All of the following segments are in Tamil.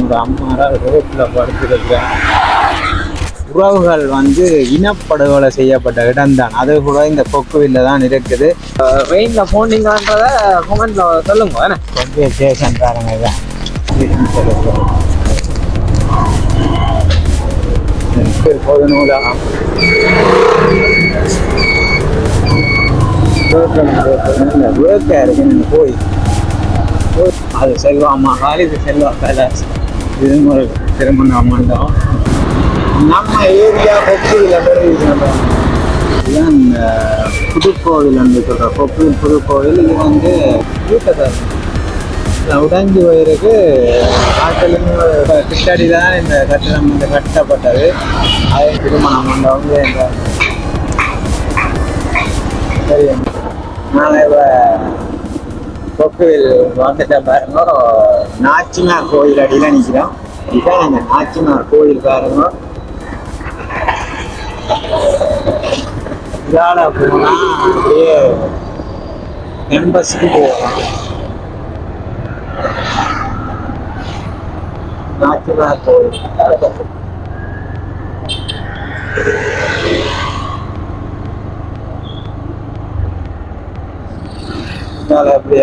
இந்த அம்மா ரோட்ல படுத்திருக்கிறேன் உறவுகள் வந்து இனப்படுகொலை செய்யப்பட்ட இடம்தான். அது கூட இந்த கொக்குவில்ல தான் இருக்குது. வெயின்ல போனீங்கன்றத கமெண்ட்ல சொல்லுங்க. கொக்கு ஸ்டேஷன் காரங்க தான் பொது நூலகம் போய். அது செல்வா மகால் இது செல்வா பேலஸ் இது ஒரு திருமண மண்டபம் நம்ம ஏரியா கொக்குவில இதுதான் இந்த புதுக்கோவில் வந்து சொல்கிற கொக்குவில் புதுக்கோவில் இது வந்து வீட்டை உடஞ்சி போயிருக்கு. காட்டிலுமே பின்னாடி தான் இந்த கட்டிடம் வந்து கட்டப்பட்டது. அதே திருமண மண்டபம் இந்த சரி நாங்கள் இப்போ கொக்குவில் வந்துட்ட பாருங்க நாச்சிமார் கோயில் அடியில் நிற்கிறோம் இதுதான் அந்த நாச்சிமார் கோயில் பாருங்க. இதால போனா அப்படியே எம்பஸ்க்கு போவோம். நாச்சிமார் கோயில். இதால அப்படியே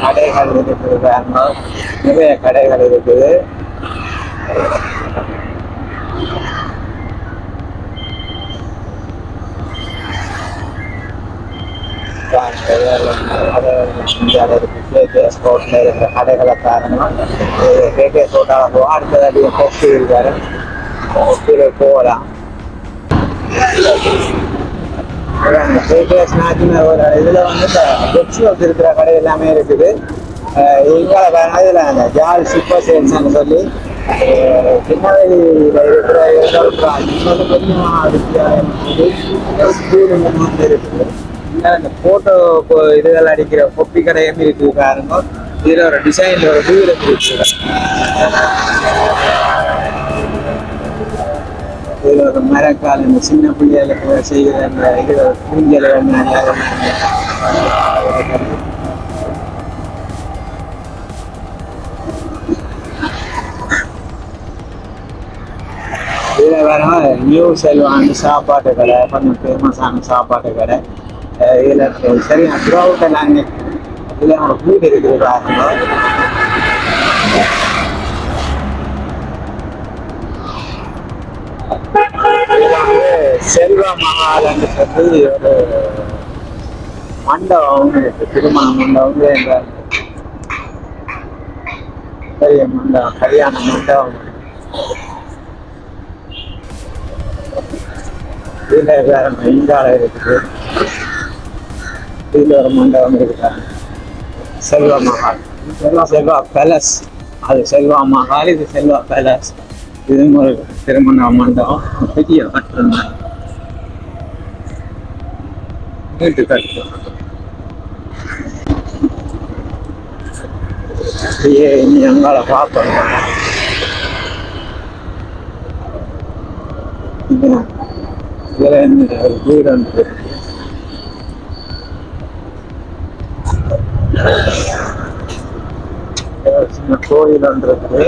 கடைகள் இருக்குது வேணும் நிறைய கடைகள் இருக்குது. ஸ்போர்ட்ல இருக்கிற கடைகளை பாருங்க கேகே போவோம் அடுத்தது கொக்கு இருக்காரு போகலாம். கேகே ஸ்நாக்னு ஒரு இதில் வந்து இந்த பெட்ஸ் இருக்கிற கடை எல்லாமே இருக்குது. இங்கே பாருங்க இதில் அந்த ஜால் சூப்பர் சேல்ஸ்னு சொல்லி திருநெல்வேலியில் இருக்கிற இன்னொரு பெரிய ஸ்கூல் வந்து இருக்குது. இந்த ஃபோட்டோ இதுகள் அடிக்கிற கொப்பி கடையும் இருக்கு பாருங்க. இதுல ஒரு டிசைன்ல ஒரு வீடு இருக்கு இதில் ஒரு மரக்கால் இந்த சின்ன பிள்ளைகளுக்கு செய்கிற அந்த இது பூஞ்சல் இதில் வேற நியூ செல்வான்னு சாப்பாட்டு கடை கொஞ்சம் ஃபேமஸான சாப்பாட்டு கடை. இதுல சரியான த்ரூஅவுட் எல்லாம் இதில் ஒரு வீடு இருக்குது பாருங்க. செல்வ மகால்னு ஒரு மண்டபம். திருமண மண்டபம் என்றார் பெரிய மண்டபம் கல்யாண மண்டபம் இதுல வேற இங்கால இருக்குது இதுல ஒரு மண்டபம் இருக்கிறாங்க செல்வா மஹால் செல்வா பேலஸ் அது செல்வா மஹால் இது செல்வா பேலஸ் இது ஒரு திருமண மண்டபம் பெரிய கட்டணம் வீட்டு கட்டணம் அப்படியே இனி அங்கால பார்க்கணும் இதுல இந்த ஒரு வீடு ஒன்று இருக்கு ஒரு சின்ன கோயில் ஒன்று இருக்குது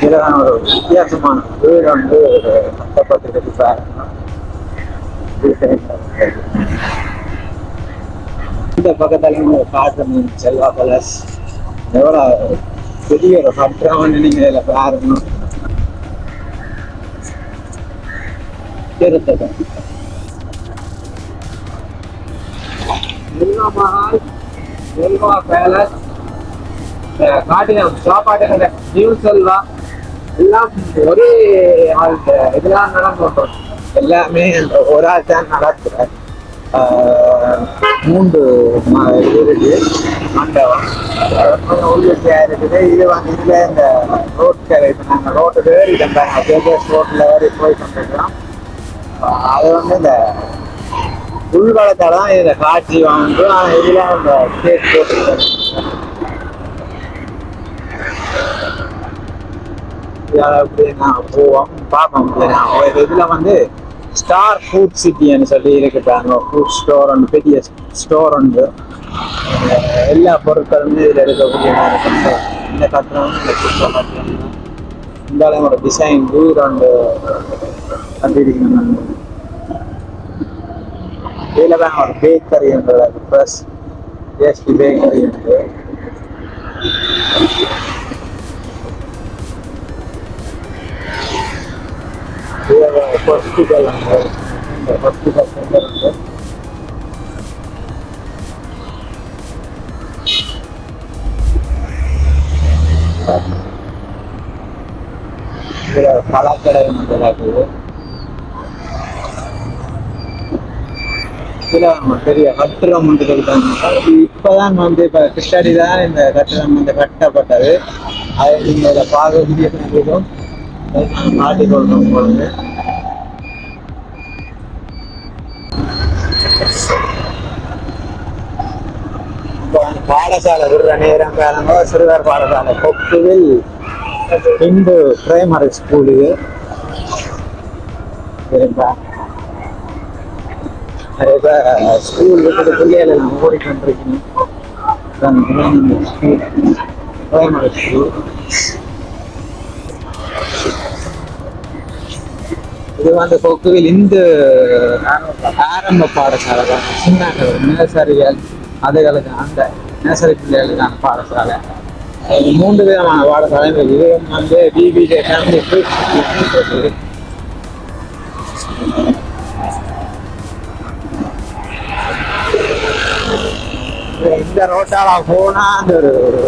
இதுதான் ஒரு வித்தியாசமான வீடு வந்து கட்டப்பட்டிருக்கு பாருங்க இந்த பக்கத்துல ஒரு செல்வா பேலஸ் எவ்வளோ பெரிய ஒரு கட்டுறான்னு நீங்க இதில் பாருங்க திருத்தகம் மஹால் செல்வா பேலஸ் காட்டின சாப்பாட்டு கடை நியூ செல்வா எல்லாம் ஒரே ஆள் இதெல்லாம் நடந்து எல்லாமே ஒரு ஆள் தான் நடத்துறார். மூன்று ம- இது மண்டபம் உள்ளிட்டியா இருக்குது. இது வந்து இதில் இந்த ரோட் இப்போ நாங்கள் ரோட்டு ஏறி கேகேஎஸ் ரோட்டில் ஏறி போய் கொண்டிருக்கிறோம். அது வந்து இந்த உள்வளத்தால தான் இதில் காட்சி வாங்க ஆனால் இதில் இந்த கேக் போட்டுருக்கேன் அப்படியே நான் போவோம். பார்ப்போம். அப்படியே நான் ஒரு வந்து ஸ்டார் ஃபுட் சிட்டின்னு சொல்லி இருக்குட்டாங்க ஃபுட் ஸ்டோர் ஒன்று பெரிய ஸ்டோர் உண்டு எல்லா பொருட்களுமே இதில் இருக்கக்கூடிய இந்த கட்டணம் இந்த புத்தக இருந்தாலும் ஒரு டிசைன் டூர் அந்த கண்டிருக்கணும் இதில் தான் ஒரு பேக்கரின்றது ப்ளஸ் பேக்கரி இருக்கு ஹாஸ்பிட்டல் இந்த ஹாஸ்பிட்டல் சென்டர் இருக்கு இதில் பழக்கடை ஒன்று இருக்குது இதில் பெரிய கட்டிடம் ஒன்று கட்டாங்க இப்போதான் வந்து இப்போ கிருஷ்ணாடி தான் இந்த கட்டிடம் வந்து கட்டப்பட்டது. அதை நீங்கள் பார்க்கக்கூடிய முடியும் மாட்டிக்கொள்றோம் பொழுது இப்போ பாடசாலை விடுற நேரம் பாருங்க. சிறுவர் பாடசாலை. கொப்புவில் இந்து பிரைமரி ஸ்கூல் இது சரிங்களா ஸ்கூல் இருக்கிற பிள்ளைகளை நான் ஓடிக்கொண்டிருக்கணும் பிரைமரி ஸ்கூல் இது வந்து கொக்குவில் இந்த ஆரம்ப பாடசாலை தான் சின்ன நேசரிகள் அதுகளுக்கு அந்த நேசரி பிள்ளைகளுக்கான பாடசாலை. மூன்று விதமான பாடசாலை இது வந்து டிபிஜே ஃபேமிலி இந்த ரோட்டால போனா அந்த ஒரு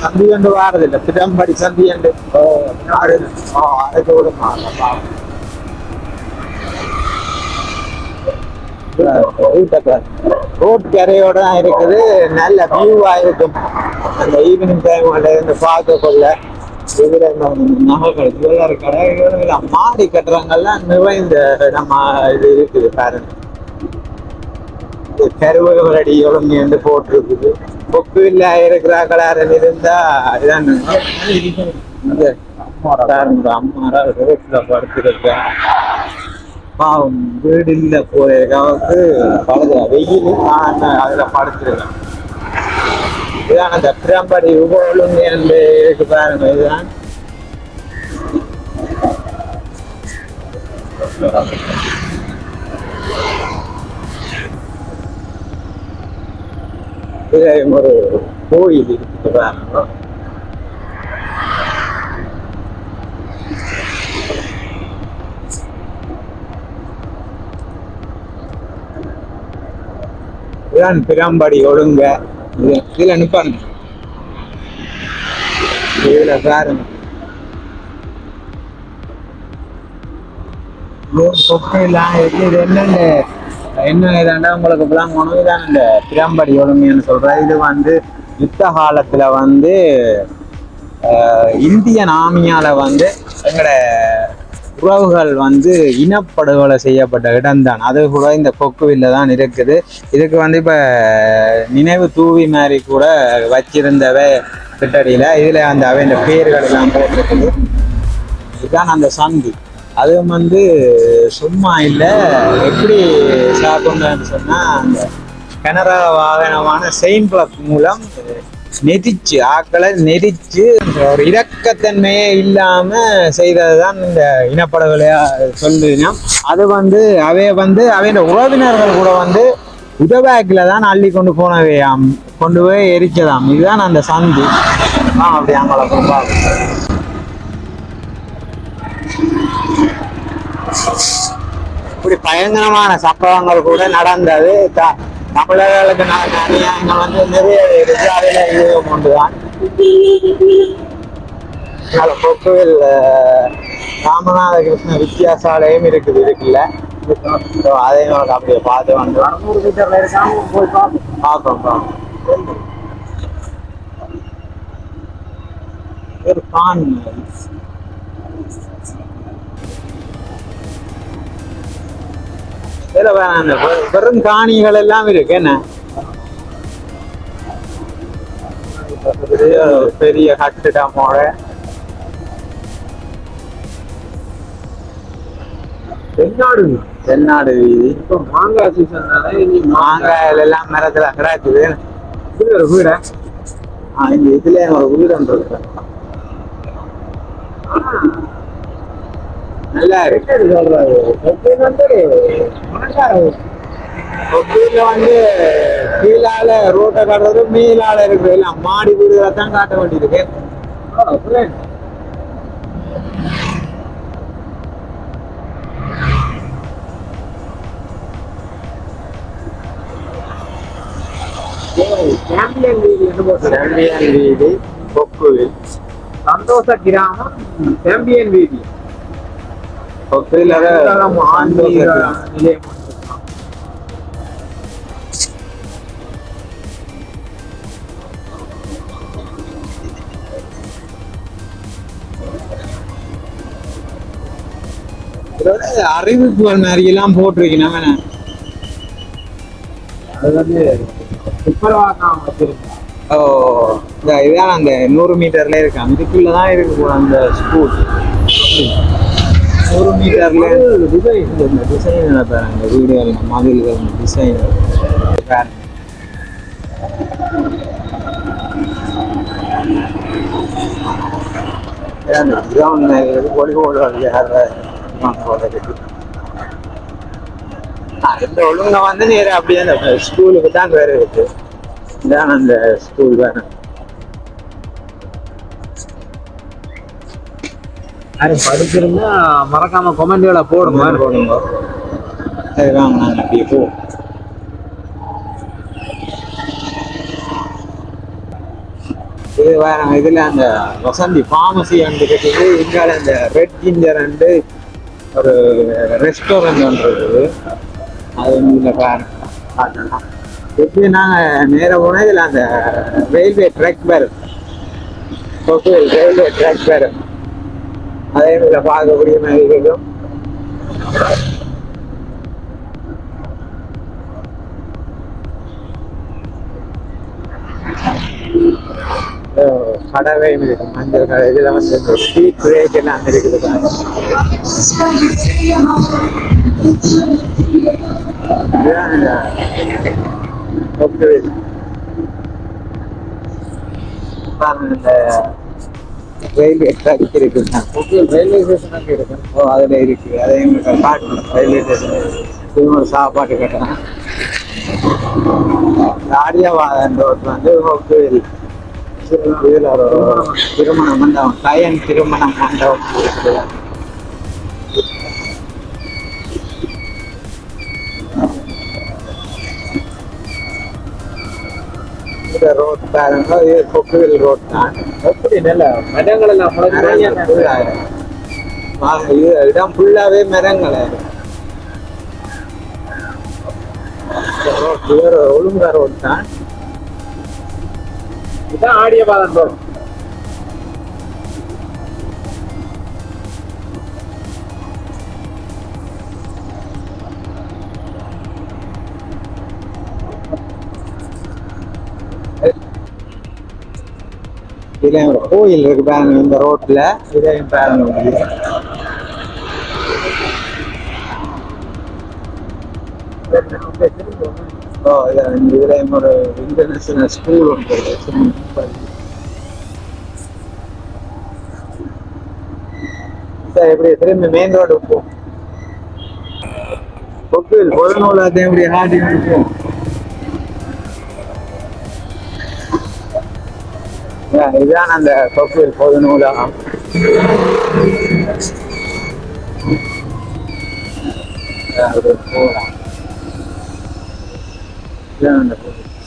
சந்தி என்று வாரதில்லை. திடம்படி சந்தி என்று அதுக்கு ஒரு விடுமா ரோட் கரையோட தான் இருக்குது. நல்ல வியூவா இருக்கும். அந்த ஈவினிங் டைம்ல இருந்து பார்க்க கொள்ள இதுல நகைகள் கடை மாடி கட்டுறங்கள்லாம் நிறைந்த நம்ம இது இருக்குது பாருங்க. கருவடி எவ்வளவு என்று போட்டிருக்குது. கொக்கு இல்ல இருக்கிற கலாரன் இருந்தா இதான் அம்மாரா படுத்திருக்கேன் பாவம் வீடு இல்ல போறதுக்காவது படுது. வெயில் நான் அதில் படுத்திருக்கேன் இதான் அந்த பிரம்படி உபோலும் என்று இருக்கு பாருங்க இதுதான். ஒரு கோயில் இருக்குது பாருங்க. இதுதான் பிரம்படி ஒழுங்க. இது- இதில் அனுப்பாங்க. இதில் பாருங்க இது தொப்பையெல்லாம் இருக்கு இது என்னென்ன என்ன இதாண்டா உங்களுக்கு இப்பெல்லாம் உணவு தான் இந்த பிரம்படி ஒழுங்குன்னு சொல்கிறேன் இது வந்து யுத்த காலத்தில் வந்து ஆஹ், இந்தியன் ஆர்மியால வந்து எங்கட உறவுகள் வந்து இனப்படுகொலை செய்யப்பட்ட இடம்தான் அது கூட இந்த கொக்குவில்ல தான் இருக்குது. இதுக்கு வந்து இப்ப நினைவு தூவி மாதிரி கூட வச்சிருந்தவ கிட்டடியில இதுல அந்த அவன் பேர்கள் எல்லாம் போட்டிருக்குது. இதுதான் அந்த சந்தி. அதுவும் வந்து சும்மா இல்லை. எப்படி சாப்பிடணும்னு சொன்னா அந்த கனரா வாகனமான செயின் பிளக் மூலம் நெரிச்சு ஆக்களை நெரிச்சு ஒரு இரக்கத்தன்மையே இல்லாம செய்ததுதான் இந்த இனப்படுகொலையா சொல்லுனா அது வந்து அவைய வந்து அவைய உறவினர்கள் கூட வந்து உதவாக்கில் தான் அள்ளி கொண்டு போனவையாம். கொண்டு போய் எரிச்சதாம். இதுதான் அந்த சந்தி. ஆ அப்படி அங்கே ரொம்ப இப்படி பயங்கரமான சம்பவங்கள் கூட நடந்தது. தமிழர்களுக்கு நிறைய அநியாயங்கள் வந்து நிறைய இருக்கு அதில் கொண்டு தான் அதனால கொக்குவில் ராமநாத கிருஷ்ண வித்தியாசாலையும் இருக்குது இருக்குல்ல? அதையும் நமக்கு அப்படியே பார்த்து வந்து போய் பார்ப்போம் பார்ப்போம் பார்ப்போம். ஒரு பான். இதுல வேணாம் வெறும் காணிகள் எல்லாம் இருக்கு என்ன? பெரிய பெரிய கட்டிடமோட தென்னாடு தென்னாடு வீதி. இப்போ மாங்காய் சீசன்னால மாங்காயில் எல்லாம் மரத்துல கிடக்குது இது ஒரு வீடா? ஆ, இந்த இதுல ஒரு வீடு இருக்கு நல்லா இருக்கு. சொல்றாரு கொப்பையில் வந்து கீழால ரோட்டை காட்டுறது மேலால இருக்கிறது எல்லாம் மாடி வீடுகளை தான் காட்ட வேண்டியிருக்கு. செம்பியன் வீடு கொக்குவில். சந்தோஷ கிராமம் சாம்பியன் வீதி கொக்குவில் ஆன்மீக நிலையம் அறிவிப்புகள் மாதிரி எல்லாம் போட்டிருக்கேன் அவன அது வந்து துப்புரவாக்கம் வச்சிருக்கேன் ஓ இந்த இதான் அந்த நூறு மீட்டர்ல இருக்கு. அதுக்குள்ள தான் இருக்கு அந்த ஸ்கூல். நூறு மீட்டர்ல டிசைன் இந்த டிசைன் பாருங்க இந்த வீடுகள் மதில்கள் டிசைன் கிரவுண்ட் வாலிபால் விளையாடுற இந்த ஒழுங்க வந்து நேர அப்படியே அந்த ஸ்கூலுக்கு தான் வேற இருக்கு. இதான் அந்த ஸ்கூல் வேற. யாரும் படிச்சிருந்தா மறக்காம கொமெண்ட்களை போடுங்க. போடுங்க. அதுதான் நாங்கள் அப்படியே போ இது வேற இதுல அந்த வசந்தி ஃபார்மசி அண்டு இருக்குது இங்கால அந்த ரெட் ஜிஞ்சர் அண்டு ஒரு ரெஸ்டாரண்ட் ஒன்று இருக்குது. அது வந்து இதில் பாருங்க எப்படி நாங்கள் நேராக போனால் இதில் அந்த ரயில்வே ட்ராக் பேர் ரயில்வே ட்ராக் பேர் அதே இதில் பார்க்கக்கூடிய மாதிரி இருக்கும். கடவை இருக்கு மஞ்சள் கடை இதில் வந்து ஸ்ட்ரீட் பிரேக் எல்லாம் இருக்குது பாருங்க இந்த ரயில்வே ட்ராக் இருக்கு. ரயில்வே ஸ்டேஷன் அங்கே இருக்கு. ஓ அதுல இருக்கு. அதை எங்களுக்கு காட்டணும் ரயில்வே ஸ்டேஷன் இது ஒரு சாப்பாட்டு கட்டணம் ஆடியாவாதன் ரோட் வந்து கோவில் திருமண மண்டபம் கயன் திருமண மண்டபம் இருக்குது. ரோட் பாருங்க இது கொக்குவில் ரோட் தான் எப்படி நல்ல இது இடம் ஃபுல்லாவே மரங்கள் இருக்கு. ஒழுங்கா ரோட் தான் இதான் ஆடிய பாதம் இதுல ஒரு கோயில் இருக்கு பாருங்க இந்த ரோட்ல. இதையும் பாருங்க உங்களுக்கு. ஒரு இன்டர்நேஷனல் ஸ்கூல் ஒன்று சார் எப்படி திரும்பி மெயின் ரோடு போ. கொப்பில் பொதுநூலாத்தையும் எப்படி? ஹாடி இருக்கும் இதுதான் அந்த போகலாம் இதுதான் அந்த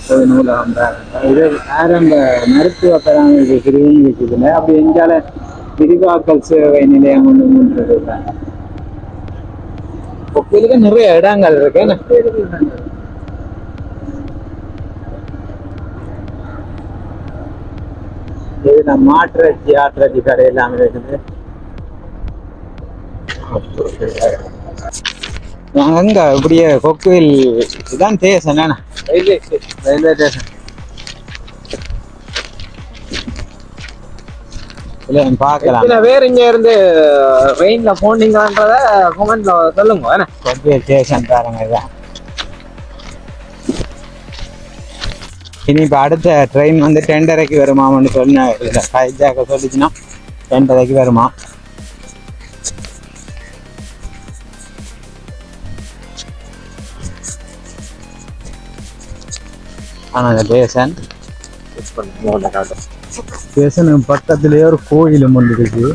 பொதுநூலகம் பாருங்க. இது ஆரம்ப மருத்துவ பராமரிப்பு பிரிவுன்னு இருக்குதுல்ல அப்படி எங்கால விரிவாக்கல் சேவை நிலையம் ஒன்று இருக்குது கொப்பிலுக்கு நிறைய இடங்கள் இருக்கு. இதுல மாற்றச்சி ஆற்றச்சி கடை எல்லாம் இருக்குது எங்க இப்படியே கொக்குவில் இதுதான் ஸ்டேஷன் என்ன ரயில்வே ஸ்டேஷன் ரயில்வே ஸ்டேஷன். இல்ல பார்க்கலாம். பேர் இங்க இருந்து ட்ரெயின்ல போனீங்கன்றத கமெண்ட்ல சொல்லுங்க கொக்குவில் ஸ்டேஷன் பாருங்க இதுதான் இனி இப்போ அடுத்த ட்ரெயின் வந்து டெண்டரைக்கு வருமான்னு சொன்ன ஹைஜாக்க சொல்லிச்சுன்னா டெண்டரைக்கு வருமா? ஆனால் அந்த பக்கத்துலேயே ஒரு கோயிலும் வந்துருக்கு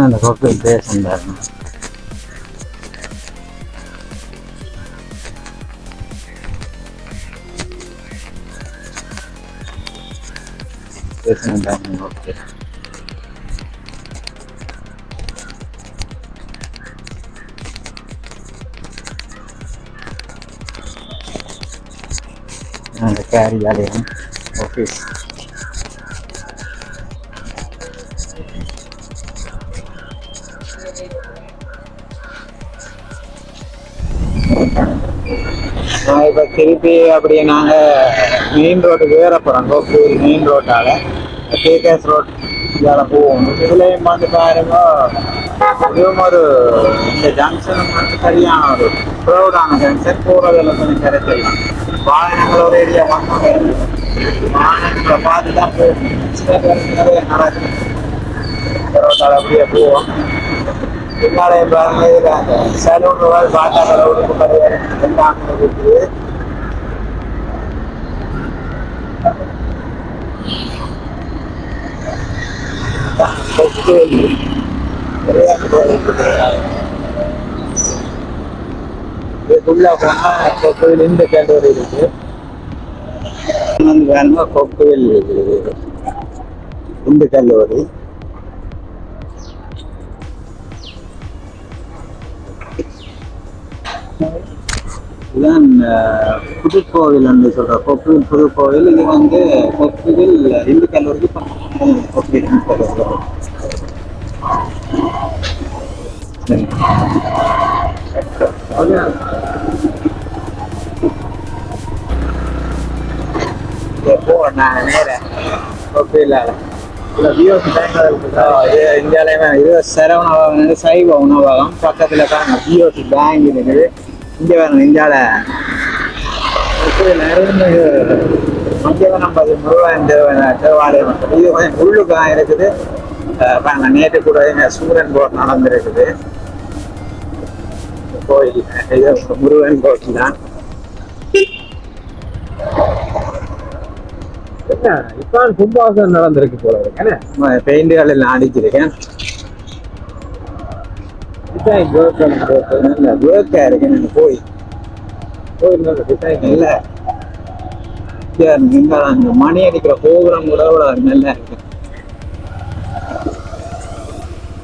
அந்த பக்கம் பேசன் பாருங்க பேசன் பாருங்க ஓகே அந்த காரியாலயம் ஆஃபீஸ் இப்போ திருப்பி அப்படியே நாங்கள் மெயின் ரோட்டுக்கு வேற போகிறோம் கோப்பூர் மெயின் ரோட்டால் கேகேஎஸ் ரோட் இதால் போவோம் இதுலேயும் வந்து பாருங்க இதுவும் ஒரு இந்த ஜங்ஷனும் வந்து சரியான ஒரு க்ரௌடான ஜங்ஷன் போகிறதில் கொஞ்சம் கிடைச்சிடலாம் வாகனங்கள் ஒரு ஏரியா வாங்க வாகனங்களை பார்த்து தான் போகணும் சில பேருக்கு நிறைய நடக்கும் ரோட்டால் அப்படியே போவோம் பின்னாடி பாருங்க இதில் அந்த சலூன் பார்த்தா சலூனுக்கு கடை எல்லாம் இருக்குது இந்து இந்த கல்லூரி இருக்குது வந்து கொக்குவில் கல்லூரி இதுதான் புதுக்கோவில் என்று சொல்ற கொக்குவில் புதுக்கோவில் இது வந்து கொக்குவில் இந்து கல்லூரிக்கு கொக்குவில் நான் இது சரவண பவன் சைவ உணவகம் பக்கத்துல பாருங்க பிஓசி பேங்க் இருக்குது இங்க பாருங்க இந்தியால மத்தியவனம் பதி முருகன் தேவாலயம் இது கொஞ்சம் உள்ளுக்கு இருக்குது நேற்று கூட சூரியன் சூரன் கோட் நடந்திருக்குது கோயில் இது முருகன் கோயில் தான். இப்போ கும்பாசனம் நடந்திருக்கு போல இருக்கு. என்ன? பெயிண்டுகள் எல்லாம் அடிச்சிருக்கேன் நல்ல வேர்க்கா இருக்கு. எனக்கு போய் கோயில் நீங்க அந்த மணி அடிக்கிற கோபுரம் கூட நல்லா இருக்கு.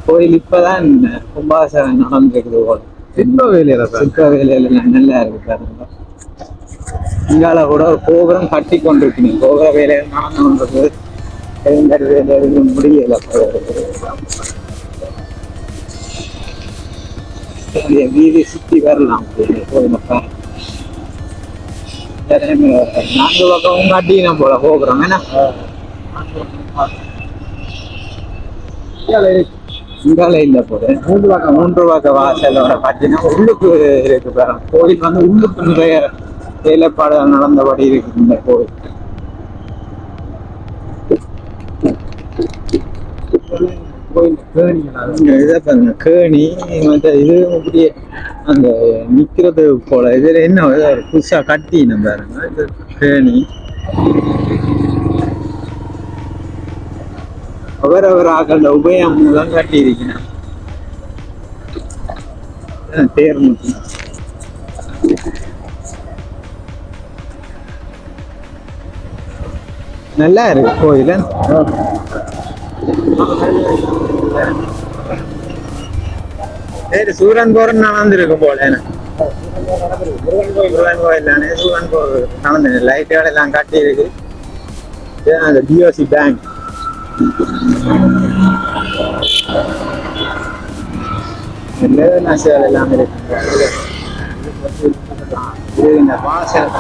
கோயில் இப்பதான் கும்பாசனம் நடந்திருக்குது போல. சிற்ப வேலையில சிற்ப வேலையில நல்லா இருக்கு இங்கால கூட ஒரு கோபுரம் கட்டி கொண்டிருக்கு கோபுர வேலையில் நடந்து கொண்டிருக்கு பெருந்தர் வேலை எதுவும் முடியல. வீதி சுத்தி வரலாம். நான்கு பக்கமும் கட்டின போல கோபுரம். என்ன? இங்கால இல்ல போது மூன்று பக்கம் மூன்று பக்க வாசலோட பார்த்தீங்கன்னா உள்ளுக்கு இருக்கு பாருங்க. கோயில் வந்து உள்ளுக்கு நிறைய வேலைப்பாடுகள் நடந்தபடி இருக்கு இந்த கோயில் கோயில் இதை கேணி மற்ற இது அப்படியே அந்த நிக்கிறது போல. இதுல என்ன புதுசா கட்டி பாருங்க. இது கேணி. அவரவராக உபயம் மூலம் கட்டி பேர் மட்டும். நல்லா இருக்கு கோயில். சரி சூரன் போரன் நடந்திருக்கும் போல முருகன் கோயில் தானே சூரன் கோயில் நடந்து லைட்டுகள் எல்லாம் கட்டி இருக்கு அந்த பிஓசி பேங்க் நசுகள் எல்லாம் இருக்கு இந்த பாசல்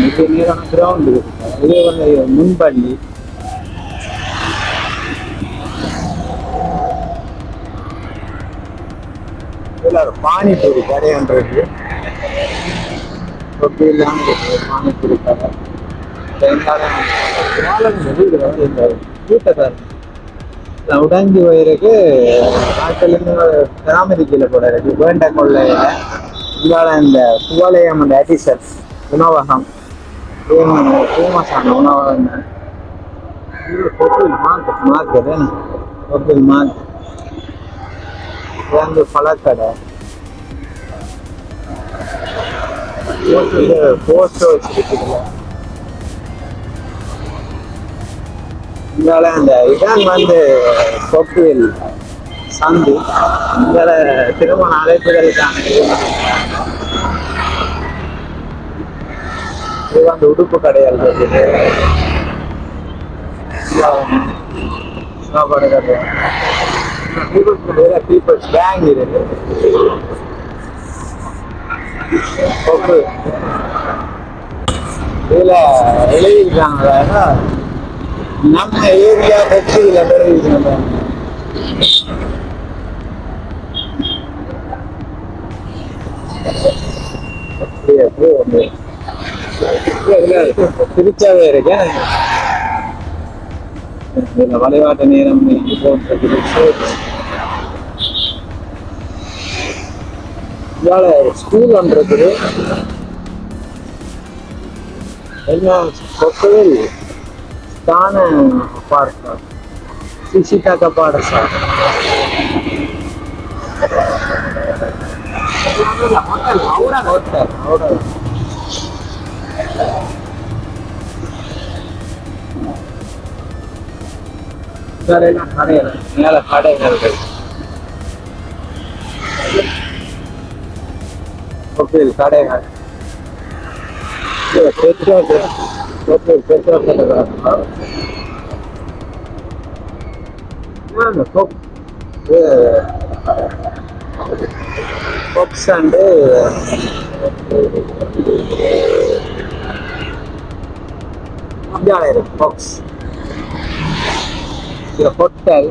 இது நீரான கிரவுண்ட் இருக்கு இது வந்து முன்பள்ளி இதுல ஒரு பானிபூரி கடை ஒன்று இருக்கு இருக்கு பானிபூரி கடை பெரும்பாலும் வாழை வீடு வந்து இந்த வீட்டை உடைஞ்சு போயிருக்கு நாட்டிலிருந்து பராமரிக்கல போல இருக்கு வேண்ட கொள்ளையில இங்கால இந்த சுவாலயம் அந்த அடிசல் உணவகம் ஃபேமஸான உணவகம் தான். மார்க்கெட் மார்க்கெட் மார்க்கெட் வந்து பழக்கடை போஸ்ட் வச்சிருக்குதுல இங்கால அந்த இதான் வந்து கொக்குவில் சந்தி. இதில் திருமண அழைப்புகளுக்கான இது. வந்து உடுப்பு கடைகள் இருக்குது பீப்புள்ஸ் பேங்க் இருக்கு கொக்கு இதுல எழுதியிருக்காங்க நம்ம ஏரியா அப்படியே வந்து திருச்சாவே இருக்கேன் இதுல வழிபாட்டு நேரம் இதால ஸ்கூல் ஒன்று இருக்குது. என்ன கொக்கவில் ஸ்தான பார்க்க கடையெல்லாம் கடையில் மேல கடைகள் கடைகள். இது இந்த அண்டு இருக்கு ஹோட்டல்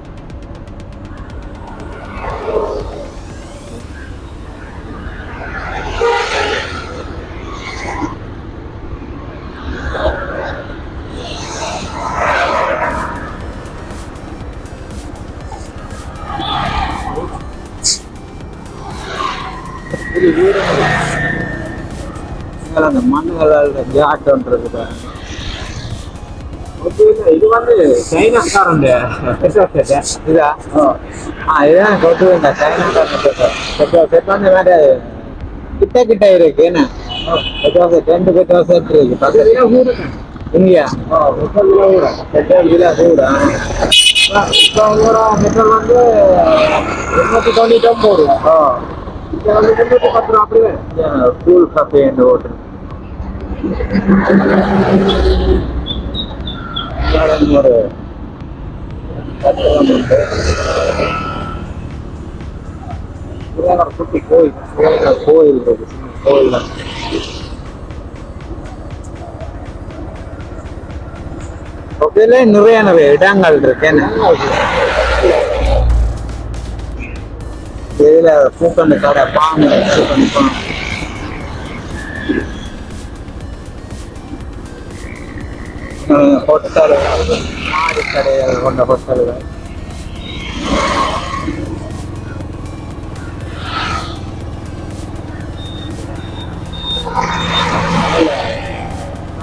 அந்த மண்ணுகளால் ஜாட்டன்றது இது வந்து சைனாக்காரன் இதா? ஆ இதுதான் கொட்டு வேண்டாம் சைனாக்காரன் செட் வந்து வேற கிட்ட கிட்ட இருக்கு என்ன? ரெண்டு பெட்ரோல் செட் இருக்கு பக்கத்துல. இங்கயா? பெட்ரோல் வந்து எண்ணூற்றி தொண்ணூற்றி ஒம்பது ஆ. இப்போ வந்து முந்நூற்றி பத்து ரூபா அப்படியே. ஃபுல் இந்த ஹோட்டல் ஒரு கட்டடம் உண்டு இதுதான் குட்டி கோயில் இதுதான் கோயில் இருக்கு கோயில் தான். நிறைய நிறைய இடங்கள் இருக்கு என்ன பூக்கண்டு கடை பாம்பு பூக்கண்டு பாம்பு ஹோட்டல் மாடி கடைகள் கொண்ட ஹோட்டல்கள்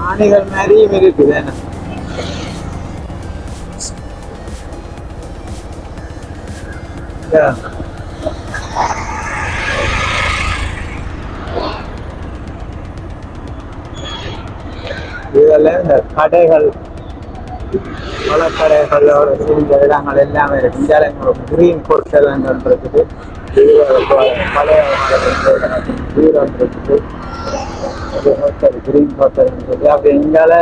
ஆணிகள் மாதிரியும் இருக்குது என்ன Yeah. இதுல இந்த கடைகள் பல கடைகளோட சேர்ந்த இடங்கள் எல்லாமே இருக்கு. இந்தியாவில் ஒரு கிரீன் ஹோட்டல் இருக்குது. பழைய இருக்குது ஹோட்டல் கிரீன் ஹோட்டல் இருக்குது அப்படி இங்கால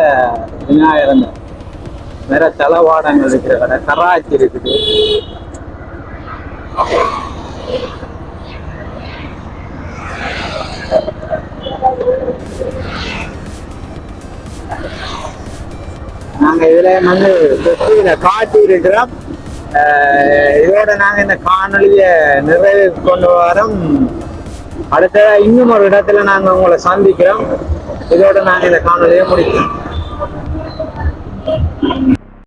விநாயகர் வேற தளவாடங்கள் இருக்கிற கடை கராச்சி இருக்குது. நாங்க இதுல வந்து இதில் காட்டி இதோட நாங்க இந்த காணொலியை நிறைவு கொண்டு வரோம். அடுத்த இன்னும் ஒரு இடத்துல நாங்க உங்களை சந்திக்கிறோம். இதோட நாங்க இந்த காணொலியை முடிக்கிறோம்.